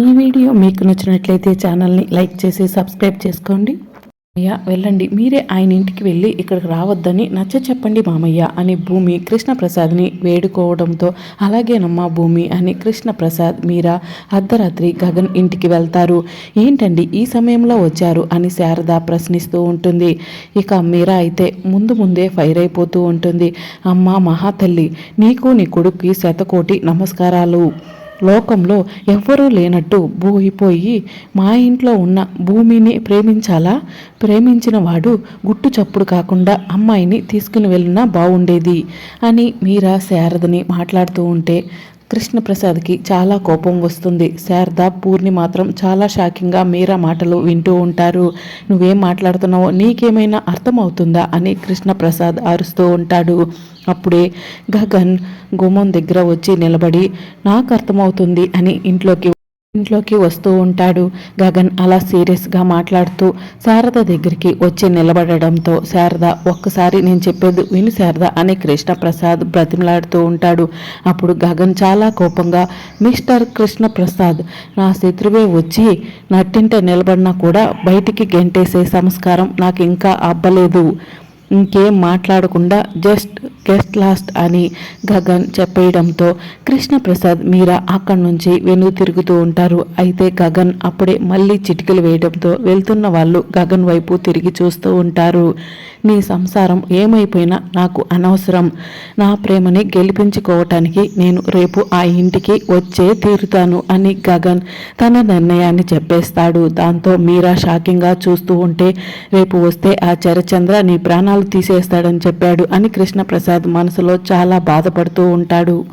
ఈ వీడియో మీకు నచ్చినట్లయితే ఛానల్ని లైక్ చేసి సబ్స్క్రైబ్ చేసుకోండి. అయ్యా వెళ్ళండి. మీరే ఆయన ఇంటికి వెళ్ళి ఇక్కడికి రావద్దని నచ్చ చెప్పండి మామయ్య అని భూమి కృష్ణప్రసాద్ని వేడుకోవడంతో అలాగేనమ్మా భూమి అని కృష్ణప్రసాద్ మీరా అర్ధరాత్రి గగన్ ఇంటికి వెళ్తారు. ఏంటండి ఈ సమయంలో వచ్చారు అని శారద ప్రశ్నిస్తూ ఉంటుంది. ఇక మీరా అయితే ముందు ముందే ఫైర్ అయిపోతూ ఉంటుంది. అమ్మా మహాతల్లి నీకు నీ కొడుక్కి శతకోటి నమస్కారాలు. లోకంలో ఎవ్వరూ లేనట్టు బోయిపోయి మా ఇంట్లో ఉన్న భూమిని ప్రేమించాలా? ప్రేమించిన వాడు గుట్టు చప్పుడు కాకుండా అమ్మాయిని తీసుకుని వెళ్ళినా బాగుండేది అని మీరా శారదని మాట్లాడుతూ ఉంటే కృష్ణప్రసాద్కి చాలా కోపం వస్తుంది. శారద పూర్ణి మాత్రం చాలా షాకింగ్గా మీరా మాటలు వింటూ ఉంటారు. నువ్వేం మాట్లాడుతున్నావో నీకేమైనా అర్థమవుతుందా? అని కృష్ణప్రసాద్ అరుస్తూ ఉంటాడు. అప్పుడే గగన్ గుమ్మం దగ్గర వచ్చి నిలబడి నాకు అర్థమవుతుంది అని ఇంట్లోకి ఇంట్లోకి వస్తూ ఉంటాడు. గగన్ అలా సీరియస్గా మాట్లాడుతూ శారద దగ్గరికి వచ్చి నిలబడడంతో శారద ఒక్కసారి నేను చెప్పేది విని శారద అని కృష్ణప్రసాద్ బ్రతిమలాడుతూ ఉంటాడు. అప్పుడు గగన్ చాలా కోపంగా మిస్టర్ కృష్ణప్రసాద్ నా శత్రువే వచ్చి నట్టింట నిలబడినా కూడా బయటికి గెంటేసే సంస్కారం నాకు ఇంకా అబ్బలేదు. ఇంకేం మాట్లాడకుండా జస్ట్ గెస్ట్ లాస్ట్ అని గగన్ చెప్పేయడంతో కృష్ణప్రసాద్ మీరా అక్కడి నుంచి వెను తిరుగుతూ ఉంటారు. అయితే గగన్ అప్పుడే మళ్ళీ చిటికలు వేయడంతో వెళ్తున్న వాళ్ళు గగన్ వైపు తిరిగి చూస్తూ ఉంటారు. నీ సంసారం ఏమైపోయినా నాకు అనవసరం. నా ప్రేమని గెలిపించుకోవటానికి నేను రేపు ఆ ఇంటికి వచ్చే తీరుతాను అని గగన్ తన నిర్ణయాన్ని చెప్పేస్తాడు. దాంతో మీరా షాకింగ్గా చూస్తూ ఉంటే రేపు వస్తే ఆ చరచంద్ర నీ ప్రాణాలు తీసేస్తాడని చెప్పాడు అని కృష్ణప్రసాద్ మనసులో చాలా బాధపడుతూ ఉంటాడు.